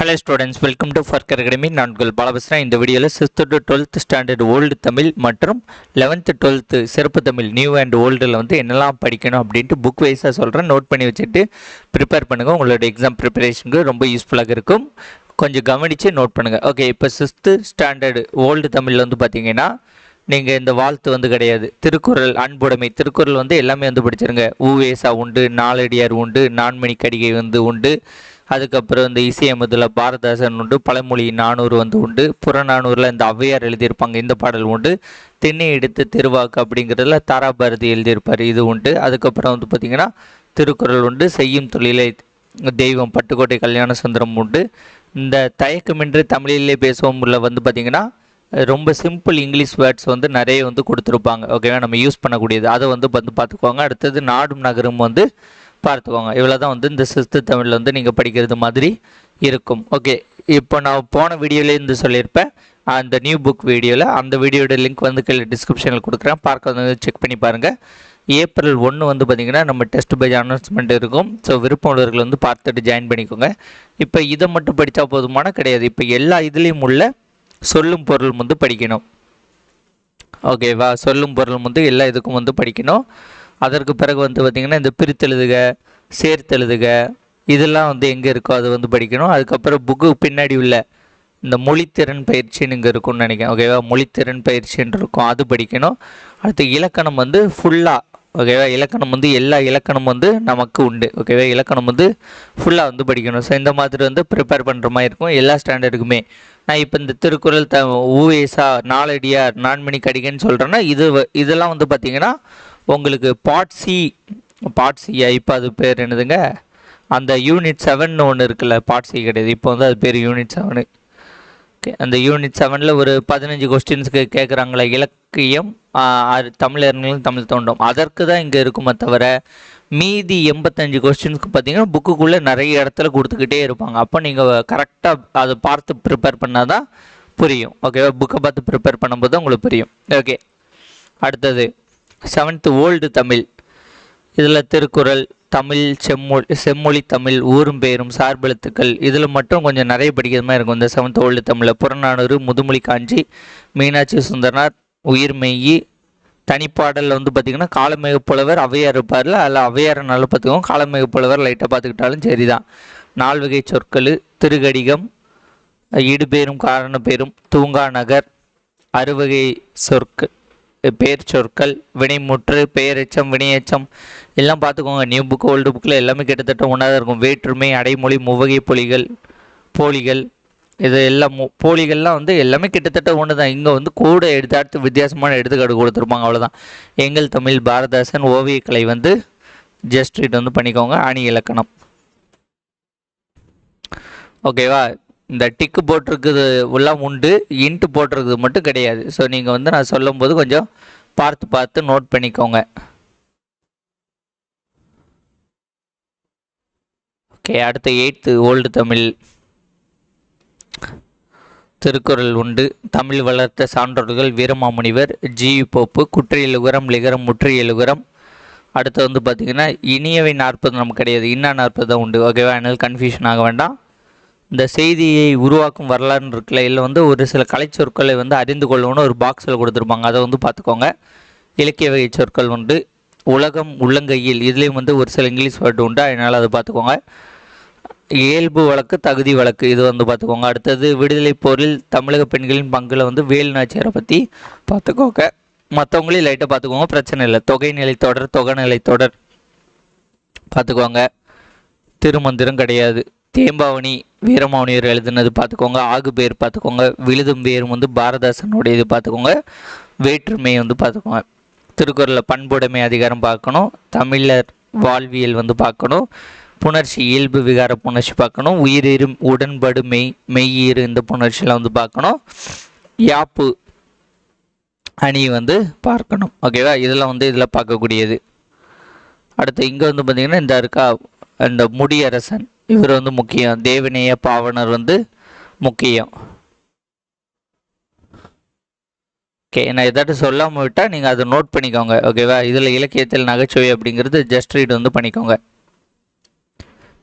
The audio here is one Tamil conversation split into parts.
ஹலோ ஸ்டூடெண்ட்ஸ் வெல்கம் டு ஃபர்கர் அகாடமி நான் உங்கள் பாலபஸ்ரா இந்த வீடியோவில் sixth to twelfth standard old Tamil மற்றும் லெவன்த்து டுவெல்த்து சிறப்பு தமிழ் நியூ அண்ட் ஓல்டில் வந்து என்னெல்லாம் படிக்கணும் அப்படின்ட்டு புக் வைஸாக சொல்கிறேன் நோட் பண்ணி வச்சுட்டு ப்ரிப்பேர் பண்ணுங்கள் உங்களோட எக்ஸாம் ப்ரிப்பரேஷனுக்கு ரொம்ப யூஸ்ஃபுல்லாக இருக்கும். கொஞ்சம் கவனித்து நோட் பண்ணுங்கள் ஓகே இப்போ சிக்ஸ்த்து ஸ்டாண்டர்டு ஓல்டு தமிழில் வந்து பார்த்தீங்கன்னா நீங்கள் இந்த வாழ்த்து வந்து கிடையாது. திருக்குறள் அன்புடைமை திருக்குறள் வந்து எல்லாமே வந்து படிச்சிருங்க. ஊவேசா உண்டு நாலடியார் உண்டு நான்மணி கடிகை வந்து உண்டு. அதுக்கப்புறம் இந்த இசையமுதில் பாரதாசன் உண்டு பழமொழி நானூறு வந்து உண்டு புறநானூறில் இந்த ஔவையார் எழுதியிருப்பாங்க இந்த பாடல் உண்டு. திண்ணை எடுத்து திருவாக்கு அப்படிங்கிறதுல தாராபாரதி எழுதியிருப்பார் இது உண்டு. அதுக்கப்புறம் வந்து பார்த்திங்கன்னா திருக்குறள் உண்டு செய்யும் தொழிலை தெய்வம் பட்டுக்கோட்டை கல்யாண சுந்தரம் உண்டு. இந்த தயக்கமின்றி தமிழிலே பேசுவோம் உள்ள வந்து பார்த்திங்கன்னா ரொம்ப சிம்பிள் இங்கிலீஷ் வேர்ட்ஸ் வந்து நிறைய வந்து கொடுத்துருப்பாங்க. ஓகேவா நம்ம யூஸ் பண்ணக்கூடியது. அதை வந்து வந்து பார்த்துக்கோங்க. அடுத்தது நாடும் நகரும் வந்து பார்த்துக்கோங்க. இவ்வளோ தான் வந்து இந்த சிஸ்து தமிழில் வந்து நீங்கள் படிக்கிறது மாதிரி இருக்கும். ஓகே இப்போ நான் போன வீடியோலேருந்து சொல்லியிருப்பேன். அந்த நியூ புக் வீடியோவில் அந்த வீடியோட லிங்க் வந்து கீழே டிஸ்கிரிப்ஷனில் கொடுக்குறேன். பார்க்க வந்து செக் பண்ணி பாருங்கள் ஏப்ரல் ஒன்று வந்து பார்த்திங்கன்னா நம்ம டெஸ்ட் பேஜ் அனௌன்ஸ்மெண்ட் இருக்கும். ஸோ விருப்பம் உள்ளவர்கள் வந்து பார்த்துட்டு ஜாயின் பண்ணிக்கோங்க. இப்போ இதை மட்டும் படித்தா போதுமான கிடையாது. இப்போ எல்லா இதுலேயும் உள்ள சொல்லும் பொருள் வந்து படிக்கணும். ஓகேவா சொல்லும் பொருள் வந்து எல்லா இதுக்கும் வந்து படிக்கணும். அதற்கு பிறகு வந்து பார்த்திங்கன்னா இந்த பிரித்தெழுதுக சேர்த்தெழுதுக இதெல்லாம் வந்து எங்கே இருக்கோ அது வந்து படிக்கணும். அதுக்கப்புறம் புக்கு பின்னாடி உள்ள இந்த மொழித்திறன் பயிற்சின்னு இங்கே இருக்கும்னு நினைக்கிறேன். ஓகேவா மொழித்திறன் பயிற்சின்னு இருக்கும். அது படிக்கணும். அடுத்து இலக்கணம் வந்து ஃபுல்லாக ஓகேவா இலக்கணம் வந்து எல்லா இலக்கணம் வந்து நமக்கு உண்டு. ஓகேவா இலக்கணம் வந்து ஃபுல்லாக வந்து படிக்கணும். ஸோ இந்த மாதிரி வந்து ப்ரிப்பேர் பண்ணுற மாதிரி இருக்கும். எல்லா ஸ்டாண்டர்டுக்குமே நான் இப்போ இந்த திருக்குறள் த ஊவேசா நாலடியார் நான்மணி கடிகைன்னு சொல்கிறேன்னா இது வ- இதெல்லாம் வந்து பார்த்திங்கன்னா உங்களுக்கு பார்ட் சி பார்ட் சியா இப்போ அது பேர் என்னதுங்க? அந்த யூனிட் செவன் ஒன்று இருக்குல்ல பார்ட் சி கிடையாது. இப்போ வந்து அது பேர் யூனிட் செவனு ஓகே அந்த யூனிட் செவனில் ஒரு பதினஞ்சு கொஸ்டின்ஸ்க்கு கேட்குறாங்களே இலக்கியம் ஆஹ், அது தமிழர்களும் தமிழ் தோண்டும். அதற்கு தான் இங்கே இருக்குமே தவிர மீதி எண்பத்தஞ்சு கொஸ்டின்ஸ்க்கு பார்த்தீங்கன்னா புக்குக்குள்ளே நிறைய இடத்துல கொடுத்துக்கிட்டே இருப்பாங்க. அப்போ நீங்கள் கரெக்டாக அதை பார்த்து ப்ரிப்பேர் பண்ணால் தான் புரியும். ஓகேவா புக்கை பார்த்து ப்ரிப்பேர் பண்ணும்போது தான் உங்களுக்கு புரியும். ஓகே அடுத்தது. Seventh old Tamil. இதில் திருக்குறள் தமிழ் செம்மொழி செம்மொழி தமிழ் ஊரும் பெயரும் சார்பெழுத்துக்கள் இதில் மட்டும் கொஞ்சம் நிறைய படிக்கிற மாதிரி இருக்கும். இந்த செவன்த் ஓல்டு தமிழில் புறநானூறு முதுமொழி காஞ்சி மீனாட்சி சுந்தரனார் உயிர் மெய்யி. தனிப்பாடலில் வந்து பார்த்திங்கன்னா காலமேக புலவர் அவையார் இருப்பார்ல அதில் அவையாரை நல்லா பார்த்துக்கோங்க காலமேக புலவர் லைட்டாக பார்த்துக்கிட்டாலும் சரி தான் நால்வகை சொற்கள் திருகடிகம் இடுபேரும் காரண பேரும் தூங்கா நகர் அறுவகை சொற்கள். பேர் சொற்கள் வினைமுற்று பெயரெச்சம் வினையெச்சம் எல்லாம் பார்த்துக்கோங்க. நியூ புக் ஓல்டு புக்கில் எல்லாமே கிட்டத்தட்ட ஒன்றா தான் இருக்கும். வேற்றுமை அடைமொழி முவகை பொலிகள் போலிகள் இது எல்லாம் மு- போலிகள்லாம் வந்து எல்லாமே கிட்டத்தட்ட ஒன்று தான் இங்கே வந்து கூட எடுத்து அடுத்து வித்தியாசமான எடுத்துக்காட்டு கொடுத்துருப்பாங்க. அவ்வளோதான் எங்கள் தமிழ் பாரதாசன் ஓவியக்கலை வந்து ஜஸ்ட் ரீட் வந்து பண்ணிக்கோங்க. அணி இலக்கணம். ஓகேவா இந்த டிக்கு போட்டிருக்குது எல்லாம் உண்டு இன்ட்டு போட்டிருக்குது மட்டும் கிடையாது. ஸோ நீங்கள் வந்து நான் சொல்லும்போது கொஞ்சம் பார்த்து பார்த்து நோட் பண்ணிக்கோங்க. ஓகே அடுத்த எயித்து ஓல்டு தமிழ். திருக்குறள் உண்டு. தமிழ் வளர்த்த சான்றோர்கள் வீரமாமுனிவர் ஜி போப்பு குற்றியலுகரம் லிகரம் முற்றியலுகரம். அடுத்து வந்து பார்த்தீங்கன்னா இனியவை நாற்பது நமக்கு கிடையாது. இன்னா நாற்பது தான் உண்டு ஓகேவா அதனால் கன்ஃபியூஷன் ஆக வேண்டாம். இந்த செய்தியை உருவாக்கும் வரலாறுன்னு இருக்குல்ல இதில் வந்து ஒரு சில கலைச்சொற்களை வந்து அறிந்து கொள்ளணும்னு ஒரு பாக்ஸில் கொடுத்துருப்பாங்க. அதை வந்து பார்த்துக்கோங்க. இலக்கிய வகை சொற்கள் உண்டு. உலகம் உள்ளங்கையில் இதுலேயும் வந்து ஒரு சில இங்கிலீஷ் வேர்டு உண்டு? அதனால் அதை பார்த்துக்கோங்க. இயல்பு வழக்கு தகுதி வழக்கு இது வந்து பார்த்துக்கோங்க. அடுத்தது விடுதலை போரில் தமிழக பெண்களின் பங்கில் வந்து வேலு நாச்சியாரை பற்றி பார்த்துக்கோங்க. மற்றவங்களையும் லைட்டாக பார்த்துக்கோங்க பிரச்சனை இல்லை. தொகை நிலை தொடர் தொகை நிலை தொடர். பார்த்துக்கோங்க. திருமந்திரம் கிடையாது. தேம்பாவணி வீரமௌனியர் எழுதுனது பார்த்துக்கோங்க ஆகு பேர் பார்த்துக்கோங்க விழுதும் பேரும் வந்து பாரதாசனுடைய இது பார்த்துக்கோங்க வேற்றுமை வந்து பார்த்துக்கோங்க. திருக்குறளில் பண்புடைமை அதிகாரம் பார்க்கணும் தமிழர் வாழ்வியல் வந்து பார்க்கணும் புணர்ச்சி இயல்பு விகார புணர்ச்சி பார்க்கணும் உயிரிரும் உடன்படு மெய் மெய்யீறு இந்த புணர்ச்சியெலாம் வந்து பார்க்கணும். யாப்பு அணி வந்து பார்க்கணும் ஓகேவா இதெல்லாம் வந்து இதில் பார்க்கக்கூடியது. அடுத்து இங்கே வந்து பார்த்திங்கன்னா இந்த இருக்கா இந்த முடியரசன் இவர் வந்து முக்கியம். தேவநேய பாவனர் வந்து முக்கியம். ஓகே நான் எதாட்டும் சொல்லாமல் விட்டால் நீங்கள் அதை நோட் பண்ணிக்கோங்க. ஓகேவா இதில் இலக்கியத்தில் நகைச்சுவை அப்படிங்கிறது ஜஸ்ட் ரீட் வந்து பண்ணிக்கோங்க.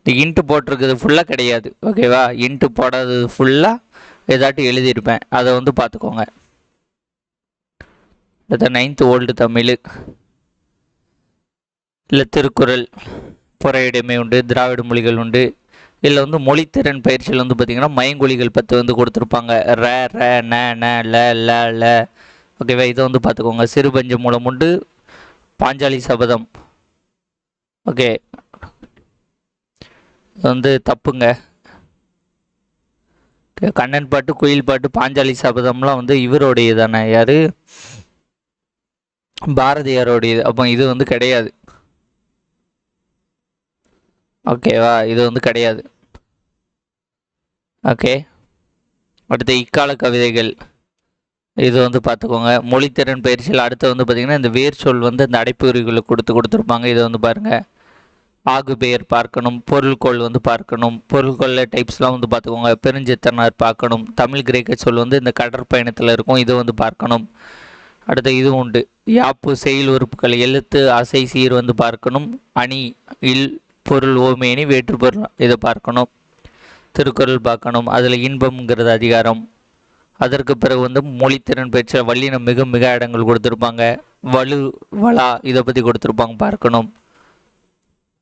இந்த இன்ட்டு போட்டிருக்குது ஃபுல்லாக கிடையாது. ஓகேவா இன்ட்டு போடாதது ஃபுல்லாக ஏதாட்டும் எழுதியிருப்பேன். அதை வந்து பார்த்துக்கோங்க. அடுத்த நைன்த்து ஓல்டு தமிழ். இல்லை திருக்குறள். புறையிடைமை உண்டு திராவிட மொழிகள் உண்டு. இதில் வந்து மொழித்திறன் பயிற்சியில் வந்து பார்த்திங்கன்னா மயங்கொழிகள் பத்து வந்து கொடுத்துருப்பாங்க. ர ர ந ந ல ல ல. ஓகேவா இதை வந்து பார்த்துக்கோங்க. சிறுபஞ்ச மூலம் உண்டு. பாஞ்சாலி சபதம். ஓகே இது வந்து தப்புங்க. கண்ணன் பாட்டு குயில் பாட்டு பாஞ்சாலி சபதம்லாம் வந்து இவருடைய தானே யார்? பாரதியாரோடையது. அப்போ இது வந்து கிடையாது. ஓகேவா இது வந்து கிடையாது. ஓகே அடுத்து இக்கால கவிதைகள். இது வந்து பார்த்துக்கோங்க. மொழித்திறன் பயிற்சியில் அடுத்து வந்து பார்த்திங்கன்னா இந்த வேர் சொல் வந்து இந்த அடைப்புகுறிகளை கொடுத்து கொடுத்துருப்பாங்க. இதை வந்து பாருங்கள் ஆகு பெயர் பார்க்கணும் பொருள்கோள் வந்து பார்க்கணும் பொருள்கோள் டைப்ஸ்லாம் வந்து பார்த்துக்கோங்க. பெருஞ்சித்தனார் பார்க்கணும் தமிழ் கிரேக்க சொல் வந்து இந்த கடற்பயணத்தில் இருக்கும். இது வந்து பார்க்கணும். அடுத்து இது உண்டு. யாப்பு செயல் உறுப்புகள் எழுத்து அசை சீர் வந்து பார்க்கணும். அணி இல் பொருள் ஓமேனி வேற்று பொருள் இதை பார்க்கணும். திருக்குறள் பார்க்கணும். அதில் இன்பம்ங்கிறது அதிகாரம். அதற்கு பிறகு வந்து மொழித்திறன் பெற்ற வல்லினம் மிக மிக இடங்கள் கொடுத்துருப்பாங்க. வலு வளா இதை பற்றி கொடுத்துருப்பாங்க பார்க்கணும்.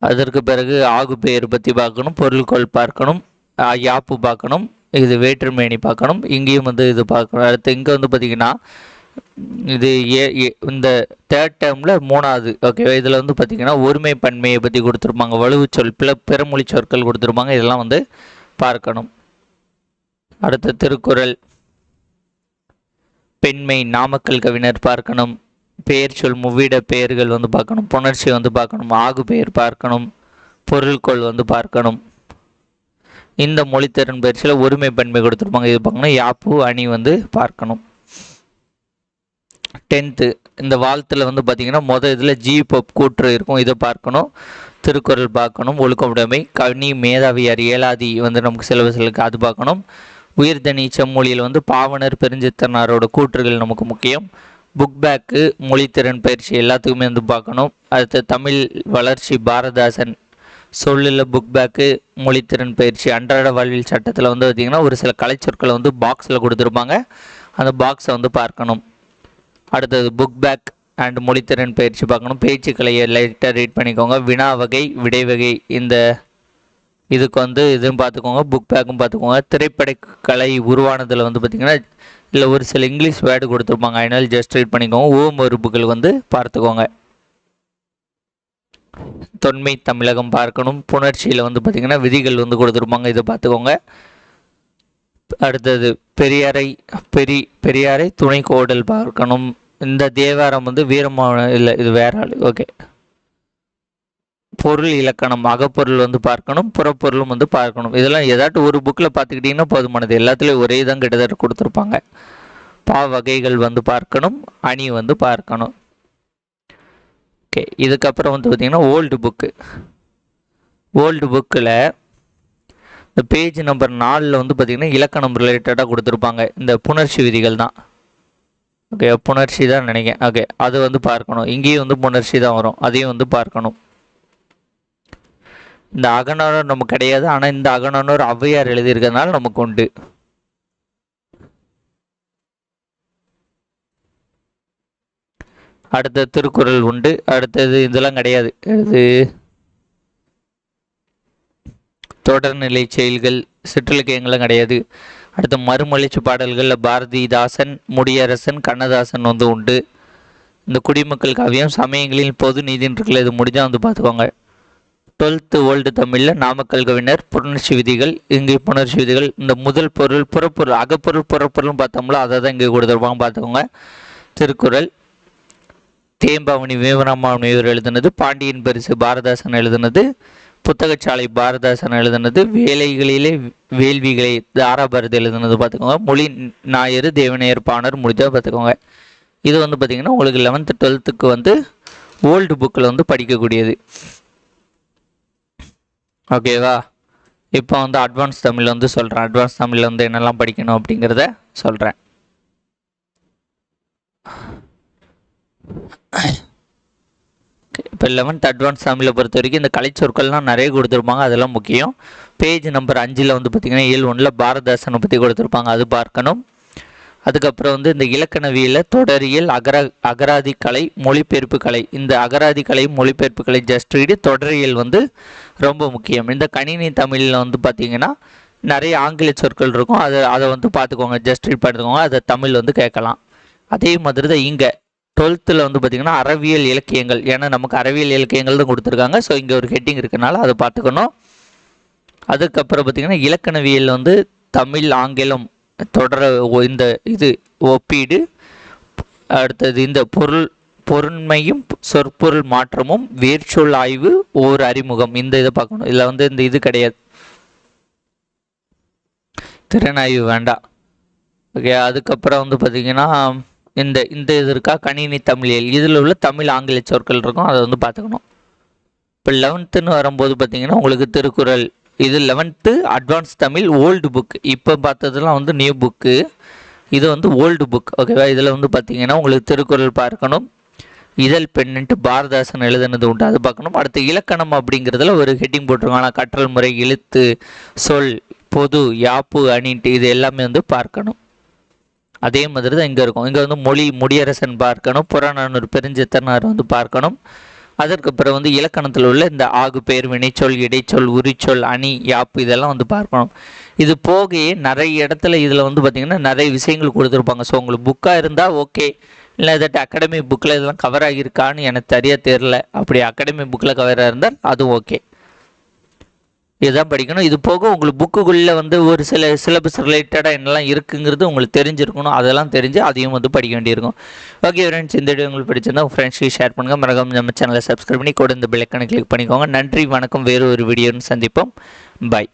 அதற்கு பிறகு ஆகு பெயர் பற்றி பார்க்கணும். பொருள்கோள் பார்க்கணும். யாப்பு பார்க்கணும். இது வேற்றுமேனி பார்க்கணும். இங்கேயும் வந்து இது பார்க்கணும். அடுத்து இங்கே வந்து பார்த்திங்கன்னா இது ஏ இந்த தேர்ட் டேர்மில் மூணாவது. ஓகேவா இதில் வந்து பார்த்திங்கன்னா ஒருமை பன்மையை பற்றி கொடுத்துருப்பாங்க வலுவுச் சொல் பிற பிறமொழி சொற்கள் கொடுத்துருப்பாங்க இதெல்லாம் வந்து பார்க்கணும். அடுத்த திருக்குறள். பெண்மை நாமக்கல் கவிஞர் பார்க்கணும். பெயர் சொல் முவ்விட பெயர்கள் வந்து பார்க்கணும். புணர்ச்சி வந்து பார்க்கணும். ஆகு பெயர் பார்க்கணும். பொருள்கோள் வந்து பார்க்கணும். இந்த மொழித்திறன் பயிற்சியில் ஒருமை பன்மை கொடுத்துருப்பாங்க. இது பார்க்கணும் யாப்பு அணி வந்து பார்க்கணும். டென்த்து இந்த வாழ்த்தில் வந்து பார்த்தீங்கன்னா மொதல் இதில் ஜி பப் கூற்று இருக்கும். இதை பார்க்கணும். திருக்குறள் பார்க்கணும். ஒழுக்கமுடைமை கனி மேதாவியார் ஏலாதி வந்து நமக்கு சிலபஸிலுக்கு அது பார்க்கணும். உயிர்தனி செம்மொழியில் வந்து பாவனர் பெருஞ்சித்தனாரோட கூற்றுகள் நமக்கு முக்கியம். புக் பேக்கு மொழித்திறன் பயிற்சி எல்லாத்துக்குமே வந்து பார்க்கணும். அடுத்து தமிழ் வளர்ச்சி பாரதாசன் சொல்லில் புக் பேக்கு மொழித்திறன் பயிற்சி அன்றாட வாழ்வில் சட்டத்தில் வந்து பார்த்திங்கன்னா ஒரு சில கலைச்சொற்களை வந்து பாக்ஸில் கொடுத்துருப்பாங்க. அந்த பாக்ஸை வந்து பார்க்கணும். அடுத்தது புக் பேக் அண்ட் மொழித்திறன் பயிற்சி பார்க்கணும். பேச்சுக்கலையை லைட்டாக ரீட் பண்ணிக்கோங்க. வினா வகை விடை வகை இந்த இதுக்கு வந்து இதுவும் பார்த்துக்கோங்க. புக் பேக்கும் பார்த்துக்கோங்க. திரைப்பட கலை உருவானதில் வந்து பார்த்திங்கன்னா இல்லை ஒரு சில இங்கிலீஷ் வேர்டு கொடுத்துருப்பாங்க. அதனால ஜஸ்ட் ரீட் பண்ணிக்கோங்க. ஓம் உறுப்புகள் வந்து பார்த்துக்கோங்க. தொன்மை தமிழகம் பார்க்கணும். புணர்ச்சியில் வந்து பார்த்திங்கன்னா விதிகள் வந்து கொடுத்துருப்பாங்க. இதை பார்த்துக்கோங்க. அடுத்தது பெரியாரை பெரி பெரியாரை துணை கோடல் பார்க்கணும். இந்த தேவாரம் வந்து வீரமான இல்லை இது வேற ஆள். ஓகே பொருள் இலக்கணம் அகப்பொருள் வந்து பார்க்கணும் புறப்பொருளும் வந்து பார்க்கணும். இதெல்லாம் ஏதாட்டும் ஒரு புக்கில் பார்த்துக்கிட்டிங்கன்னா போதுமானது. எல்லாத்துலேயும் ஒரே தான் கிட்டத்தட்ட கொடுத்துருப்பாங்க. பா வகைகள் வந்து பார்க்கணும் அணி வந்து பார்க்கணும். ஓகே இதுக்கப்புறம் வந்து பார்த்திங்கன்னா ஓல்டு புக்கு ஓல்டு புக்கில் பேஜ் நம்பர் நாலில் வந்து பார்த்திங்கன்னா இலக்கணம் ரிலேட்டடாக கொடுத்துருப்பாங்க. இந்த புணர்ச்சி விதிகள் தான். ஓகே புணர்ச்சி தான் நினைக்கிறேன். ஓகே அது வந்து பார்க்கணும். இங்கேயும் வந்து புணர்ச்சி தான் வரும். அதையும் வந்து பார்க்கணும். இந்த அகநானூர் நமக்கு கிடையாது. ஆனால் இந்த அகநானூர் ஔவையார் எழுதியிருக்கிறதுனால நமக்கு உண்டு. அடுத்த திருக்குறள் உண்டு. அடுத்தது இதெல்லாம் கிடையாது. இது தொடர்நிலை செயல்கள் சிற்றிலக்கியங்களும் கிடையாது. அடுத்து மறுமலிச்சு பாடல்களில் பாரதிதாசன் முடியரசன் கண்ணதாசன் வந்து உண்டு. இந்த குடிமக்கள் காவியம் சமயங்களில் பொது நீதின்றிருக்கல இது முடிஞ்சால் வந்து பார்த்துக்கோங்க. டுவெல்த்து ஓல்டு தமிழில் நாமக்கல் கவிஞர் புணர்ச்சி விதிகள் இங்கே புணர்ச்சி விதிகள். இந்த முதல் பொருள் புறப்பொருள் அகப்பொருள் புறப்பொருள்னு பார்த்தோம்ல அதை தான் இங்கே கொடுத்துருப்பாங்க பார்த்துக்கோங்க. திருக்குறள். தேம்பாவணி வீரராமாவணி இவர் எழுதுனது பாண்டியன் பரிசு பாரதாசன் எழுதுனது. புத்தகச்சாலை பாரதாசன் எழுதுனது வேலைகளிலே வேள்விகளை தாராபாரதி எழுதுனது பார்த்துக்கோங்க. மொழி ஞாயிறு தேவனையர் பாணர் முடிஞ்சா பார்த்துக்கோங்க. இது வந்து பார்த்திங்கன்னா உங்களுக்கு லெவன்த்து டுவெல்த்துக்கு வந்து ஓல்டு புக்கில் வந்து படிக்கக்கூடியது. ஓகேவா இப்போ வந்து அட்வான்ஸ் தமிழ் வந்து சொல்கிறேன் அட்வான்ஸ் தமிழில் வந்து என்னெல்லாம் படிக்கணும் அப்படிங்கிறத சொல்கிறேன் இப்போ லெவன்த் அட்வான்ஸ் தமிழை பொறுத்த வரைக்கும் இந்த கலைச்சொற்கள்லாம் நிறைய கொடுத்துருப்பாங்க அதெல்லாம் முக்கியம். பேஜ் நம்பர் அஞ்சில் வந்து பார்த்திங்கன்னா ஏழு ஒன்றில் பாரதாசனை பற்றி கொடுத்துருப்பாங்க அது பார்க்கணும். அதுக்கப்புறம் வந்து இந்த இலக்கணவியல தொடரியல் அகர அகராதி கலை மொழிபெயர்ப்பு கலை. இந்த அகராதி கலை மொழிபெயர்ப்பு கலை ஜஸ்ட் ரீடு தொடரியல் வந்து ரொம்ப முக்கியம். இந்த கணினி தமிழில் வந்து பார்த்திங்கன்னா நிறைய ஆங்கில சொற்கள் இருக்கும். அதை அதை வந்து பார்த்துக்கோங்க ஜஸ்ட் ரீட் பண்ணிக்கோங்க அதை தமிழ் வந்து கேட்கலாம். அதே மாதிரி தான் இங்கே. டுவெல்த்தில் வந்து பார்த்திங்கன்னா அறவியல் இலக்கியங்கள். ஏன்னா நமக்கு அறவியல் இலக்கியங்கள் தான் கொடுத்துருக்காங்க. ஸோ இங்கே ஒரு ஹெட்டிங் இருக்கனால அதை பார்த்துக்கணும். அதுக்கப்புறம் பார்த்திங்கன்னா இலக்கணவியல் வந்து தமிழ் ஆங்கிலம் தொடர இந்த இது ஒப்பீடு. அடுத்தது இந்த பொருள் பொருண்மையும் சொற்பொருள் மாற்றமும் வேர்ச்சொல் ஆய்வு ஓர் அறிமுகம். இந்த இதை பார்க்கணும். இதில் வந்து இந்த இது கிடையாது. திறனாய்வு வேண்டாம். ஓகே அதுக்கப்புறம் வந்து பார்த்தீங்கன்னா இந்த இந்த இது இருக்கா? கணினி தமிழியல் இதில் உள்ள தமிழ் ஆங்கில சொற்கள் இருக்கும். அதை வந்து பார்த்துக்கணும். இப்போ லெவன்த்துன்னு வரும்போது பார்த்தீங்கன்னா உங்களுக்கு திருக்குறள். இது eleventh advance Tamil old book இப்போ பார்த்ததுலாம் வந்து நியூ புக்கு இது வந்து ஓல்டு புக் ஓகேவா இதில் வந்து பார்த்தீங்கன்னா உங்களுக்கு திருக்குறள் பார்க்கணும். இதழ் பெண்ணுன்ட்டு பாரதாசன் எழுதுனது உண்டு. அது பார்க்கணும். அடுத்து இலக்கணம் அப்படிங்கிறதுல ஒரு ஹெட்டிங் போட்டிருக்கோம் ஆனால் கற்றல் முறை எழுத்து சொல் பொது யாப்பு அணின்ட்டு இது எல்லாமே வந்து பார்க்கணும். அதே மாதிரி தான் இங்கே இருக்கும். இங்கே வந்து மொழி முடியரசன் பார்க்கணும் புறநானூறு பெருஞ்சித்தனார் வந்து பார்க்கணும். அதற்கு பிறகு வந்து இலக்கணத்தில் உள்ள இந்த ஆகு பெயர் வினைச்சொல் இடைச்சொல் உரிச்சொல் அணி யாப்பு இதெல்லாம் வந்து பார்க்கணும். இது போகையே நிறைய இடத்துல இதில் வந்து பார்த்திங்கன்னா நிறைய விஷயங்கள் கொடுத்துருப்பாங்க. ஸோ உங்களுக்கு புக்காக இருந்தால் ஓகே இல்லை தட் அகாடமி புக்கில் இதெல்லாம் கவர் ஆகியிருக்கான்னு எனக்கு சரியாக தெரில அப்படி அகாடமி புக்கில் கவராக இருந்தால் அதுவும் ஓகே இதுதான் படிக்கணும். இது போக உங்களுக்கு புக்குக்குள்ளே வந்து ஒரு சில சிலபஸ் ரிலேட்டடாக என்னெல்லாம் இருக்குங்கிறது உங்களுக்கு தெரிஞ்சிருக்கணும். அதெல்லாம் தெரிஞ்சு அதையும் வந்து படிக்க வேண்டியிருக்கும். ஓகே ஃப்ரெண்ட்ஸ் இந்த வீடியோ உங்களுக்கு பிடிச்சிருந்தா ஃப்ரெண்ட்ஸ்க்கு ஷேர் பண்ணுங்கள் மறக்காம நம்ம சேனலை சப்ஸ்கிரைப் பண்ணி கூட இந்த பெல்லைக்கான கிளிக் பண்ணிக்கோங்க. நன்றி வணக்கம். வேறு ஒரு வீடியோன்னு சந்திப்போம். பாய்